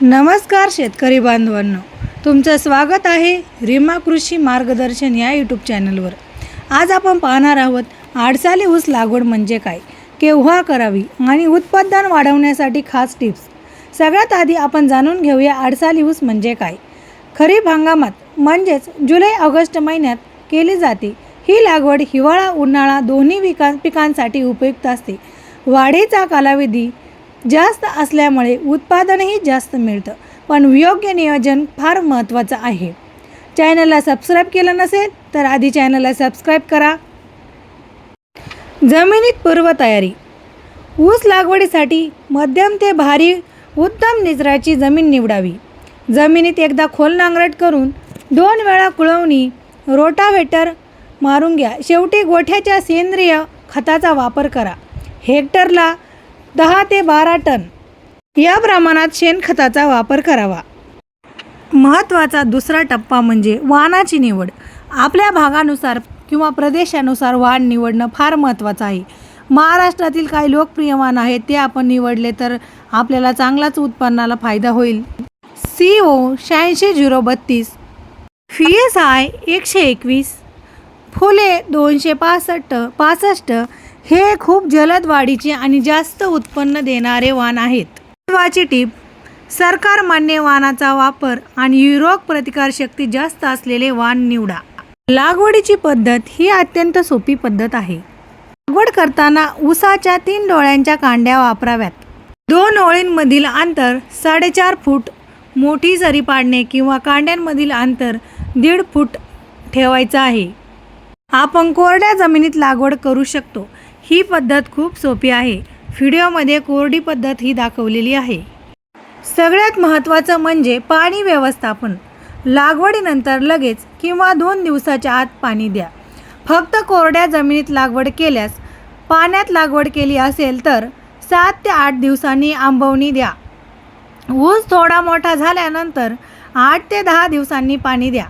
नमस्कार शेतकरी बांधवांनो. तुमचं स्वागत आहे रिमा कृषी मार्गदर्शन या यूट्यूब चॅनलवर आज आपण पाहणार आहोत आडसाली ऊस लागवड म्हणजे काय केव्हा करावी आणि उत्पादन वाढवण्यासाठी खास टिप्स. सगळ्यात आधी आपण जाणून घेऊया आडसाली ऊस म्हणजे काय. खरीप हंगामात म्हणजेच जुलै ऑगस्ट महिन्यात केली जाते. ही लागवड हिवाळा उन्हाळा दोन्ही विका पिकांसाठी उपयुक्त असते. वाढीचा कालावधी जास्त असल्यामुळे उत्पादनही जास्त मिळतं. पण योग्य नियोजन फार महत्त्वाचं आहे. चॅनलला सबस्क्राईब केलं नसेल तर आधी चॅनलला सबस्क्राईब करा. जमिनीत पूर्वतयारी ऊस लागवडीसाठी मध्यम ते भारी उत्तम निचराची जमीन निवडावी. जमिनीत एकदा खोल नांगरट करून दोन वेळा कुळवणी रोटावेटर मारून घ्या. शेवटी गोठ्याच्या सेंद्रिय खताचा वापर करा. हेक्टरला दहा ते बारा टन. या प्रमाणात शेणखताचा वापर करावा. महत्त्वाचा दुसरा टप्पा म्हणजे वाहनाची निवड. आपल्या भागानुसार किंवा प्रदेशानुसार वाण निवडणं फार महत्त्वाचं आहे. महाराष्ट्रातील काही लोकप्रिय वाण आहेत ते आपण निवडले तर आपल्याला चांगलाच उत्पन्नाला फायदा होईल. सी ओ शहाऐंशी झिरो बत्तीस फी एस आय एकशे एकवीस फुले दोनशे पासष्ट पासष्ट हे खूप जलद वाढीचे आणि जास्त उत्पन्न देणारे वाण आहेत. महत्वाची टीप सरकार मान्य वाणाचा वापर आणि रोग प्रतिकारशक्ती जास्त असलेले वाण निवडा. लागवडीची पद्धत ही अत्यंत सोपी पद्धत आहे. लागवड करताना उसाच्या तीन डोळ्यांच्या कांड्या वापराव्यात. दोन ओळींमधील अंतर साडेचार फूट मोठी सरी पाडणे किंवा कांड्यांमधील अंतर दीड फूट ठेवायचं आहे. आपण कोरड्या जमिनीत लागवड करू शकतो. ही पद्धत खूप सोपी आहे. व्हिडिओमध्ये कोरडी पद्धत ही दाखवलेली आहे. सगळ्यात महत्त्वाचं म्हणजे पाणी व्यवस्थापन. लागवडीनंतर लगेच किंवा दोन दिवसाच्या आत पाणी द्या. फक्त कोरड्या जमिनीत लागवड केल्यास पाण्यात लागवड केली असेल तर सात ते आठ दिवसांनी आंबवणी द्या. ऊस थोडा मोठा झाल्यानंतर आठ ते दहा दिवसांनी पाणी द्या.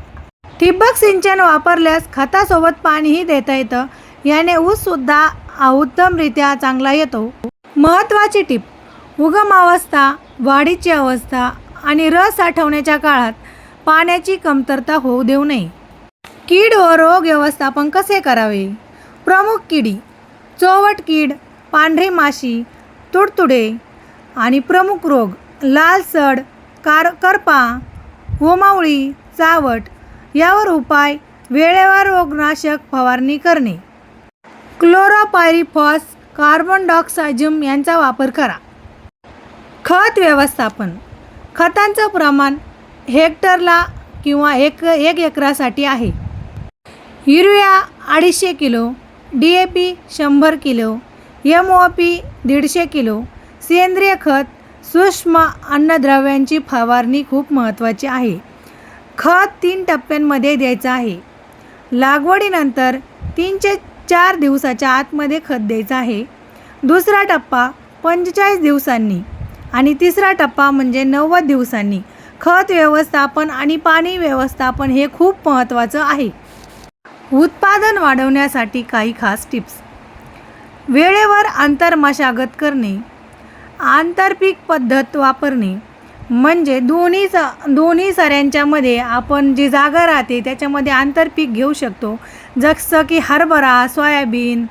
ठिबक सिंचन वापरल्यास खतासोबत पाणीही देता येतं. याने ऊससुद्धा उत्तमरित्या चांगला येतो. महत्त्वाची टीप उगम अवस्था वाढीची अवस्था आणि रस साठवण्याच्या काळात पाण्याची कमतरता होऊ देऊ नये. कीड व रोग व्यवस्थापन कसे करावे? प्रमुख किडी चोवट कीड पांढरी माशी तुडतुडे आणि प्रमुख रोग लाल सड कार करपा होमावळी चावट यावर उपाय वेळेवर रोगनाशक फवारणी करणे. क्लोरोपायरिफॉस कार्बन डायऑक्सायझम यांचा वापर करा. खत व्यवस्थापन. खतांचं प्रमाण हेक्टरला किंवा एक एक एकरासाठी आहे. युरिया अडीचशे किलो डी ए पी शंभर किलो एम ओ पी दीडशे किलो सेंद्रिय खत सूक्ष्म अन्नद्रव्यांची फवारणी खूप महत्त्वाची आहे. खत तीन टप्प्यांमध्ये द्यायचं आहे. लागवडीनंतर तीन ते चार दिवसाच्या आतमध्ये खत द्यायचं आहे. दुसरा टप्पा पंचेचाळीस दिवसांनी आणि तिसरा टप्पा म्हणजे नव्वद दिवसांनी. खत व्यवस्थापन आणि पाणी व्यवस्थापन हे खूप महत्त्वाचं आहे. उत्पादन वाढवण्यासाठी काही खास टिप्स. वेळेवर आंतर मशागत करणे. आंतरपीक पद्धत वापरणे. म्हणजे दोन्ही स दोन्ही सऱ्यांच्यामध्ये आपण जी जागा राहते त्याच्यामध्ये आंतरपीक घेऊ शकतो. जसं की हरभरा सोयाबीन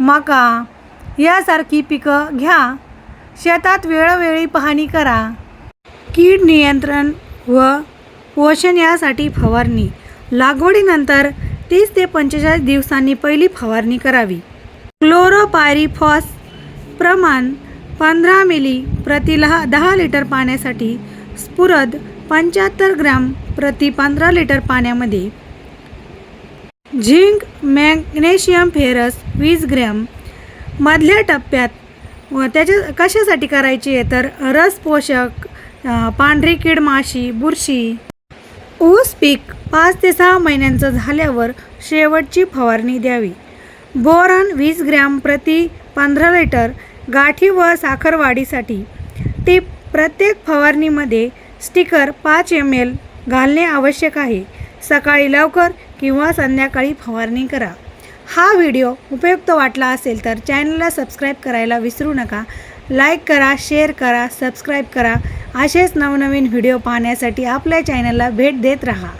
मका यासारखी पिकं घ्या. शेतात वेळोवेळी पाहणी करा. कीड नियंत्रण व पोषण यासाठी फवारणी. लागवडीनंतर तीस ते पंचेचाळीस दिवसांनी पहिली फवारणी करावी. क्लोरोपायरिफॉस प्रमाण पंधरा मिली प्रति लहा दहा लिटर पाण्यासाठी स्फुरद पंच्याहत्तर ग्रॅम प्रति पंधरा लिटर पाण्यामध्ये. झिंक मॅग्नेशियम फेरस वीस ग्रॅम. मधल्या टप्प्यात व त्याच्या कशासाठी करायची आहे? तर रस पोषक पांढरी कीड माशी बुरशी. ऊस पीक पाच ते सहा महिन्यांचं झाल्यावर शेवटची फवारणी द्यावी. बोरॉन वीस ग्रॅम प्रति पंधरा लिटर गाठी व साखरवाढीसाठी. ते प्रत्येक फवारणीमध्ये स्टिकर पाच एम एल घालणे आवश्यक आहे. सकाळी लवकर किंवा संध्याकाळी फवारणी करा. हा व्हिडिओ उपयुक्त वाटला असेल तर चॅनलला सबस्क्राईब करायला विसरू नका. लाईक करा शेअर करा सबस्क्राईब करा. असेच नवनवीन व्हिडिओ पाहण्यासाठी आपल्या चॅनलला भेट देत राहा.